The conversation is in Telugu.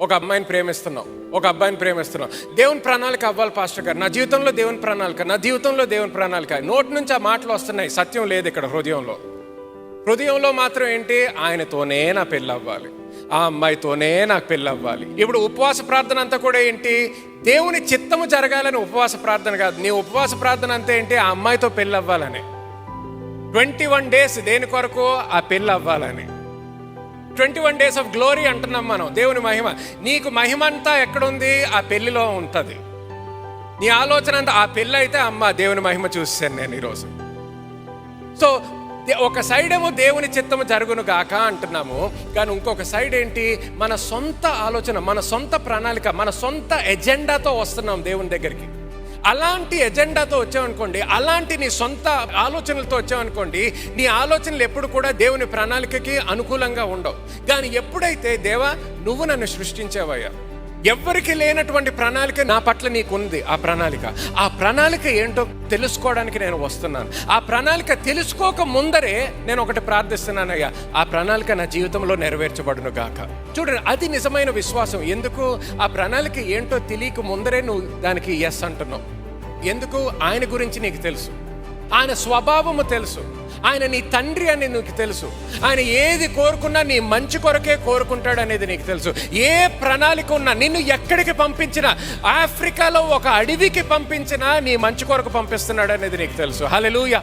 ఒక అమ్మాయిని ప్రేమిస్తున్నావు. ఒక అబ్బాయిని ప్రేమిస్తున్నావు. దేవుని ప్రణాళిక అవ్వాలి పాస్టర్ గారు. నా జీవితంలో దేవుని ప్రణాళిక నా జీవితంలో దేవుని ప్రణాళిక. నోటి నుంచి ఆ మాటలు వస్తున్నాయి. సత్యం లేదు ఇక్కడ హృదయంలో. హృదయంలో మాత్రం ఏంటి? ఆయనతోనే నా పెళ్ళి అవ్వాలి ఆ అమ్మాయితోనే నాకు పెళ్ళి అవ్వాలి ఇప్పుడు ఉపవాస ప్రార్థన అంతా కూడా ఏంటి? దేవుని చిత్తము జరగాలని ఉపవాస ప్రార్థన కాదు. నీ ఉపవాస ప్రార్థన అంతా ఏంటి? ఆ అమ్మాయితో పెళ్ళి అవ్వాలని ట్వంటీ వన్ డేస్ దేని కొరకు? ఆ పెళ్ళి అవ్వాలని twenty one days of glory అంటున్నాం మనం. దేవుని మహిమ. నీకు మహిమ అంతా ఎక్కడుంది? ఆ పెళ్ళిలో ఉంటుంది. నీ ఆలోచన అంతా ఆ పెళ్ళి అయితే అమ్మ దేవుని మహిమ చూసాను నేను ఈరోజు. సో ఒక సైడ్ ఏమో దేవుని చిత్తము జరుగును గాక అంటున్నాము. కానీ ఇంకొక సైడ్ ఏంటి? మన సొంత ఆలోచన మన సొంత ప్రణాళిక మన సొంత ఎజెండాతో వస్తున్నాం దేవుని దగ్గరికి. అలాంటి ఎజెండాతో వచ్చామనుకోండి అలాంటి నీ సొంత ఆలోచనలతో వచ్చామనుకోండి నీ ఆలోచనలు ఎప్పుడు కూడా దేవుని ప్రణాళికకి అనుకూలంగా ఉండవు. కానీ ఎప్పుడైతే దేవా నువ్వు నన్ను సృష్టించావయ్యా ఎవ్వరికి లేనటువంటి ప్రణాళిక నా పట్ల నీకుంది. ఆ ప్రణాళిక ఆ ప్రణాళిక ఏంటో తెలుసుకోవడానికి నేను వస్తున్నాను. ఆ ప్రణాళిక తెలుసుకోక ముందరే నేను ఒకటి ప్రార్థిస్తున్నానయ్యా ఆ ప్రణాళిక నా జీవితంలో నెరవేర్చబడును గాక. చూడండి అది నిజమైన విశ్వాసం. ఎందుకు? ఆ ప్రణాళిక ఏంటో తెలియక ముందరే నువ్వు దానికి ఎస్ అంటున్నావు. ఎందుకు? ఆయన గురించి నీకు తెలుసు. ఆయన స్వభావము తెలుసు. ఆయన నీ తండ్రి అని నీకు తెలుసు. ఆయన ఏది కోరుకున్నా నీ మంచి కొరకే కోరుకుంటాడు అనేది నీకు తెలుసు. ఏ ప్రణాళిక ఉన్నా నిన్ను ఎక్కడికి పంపించినా ఆఫ్రికాలో ఒక అడవికి పంపించినా నీ మంచి కొరకు పంపిస్తున్నాడు అనేది నీకు తెలుసు. హల్లెలూయా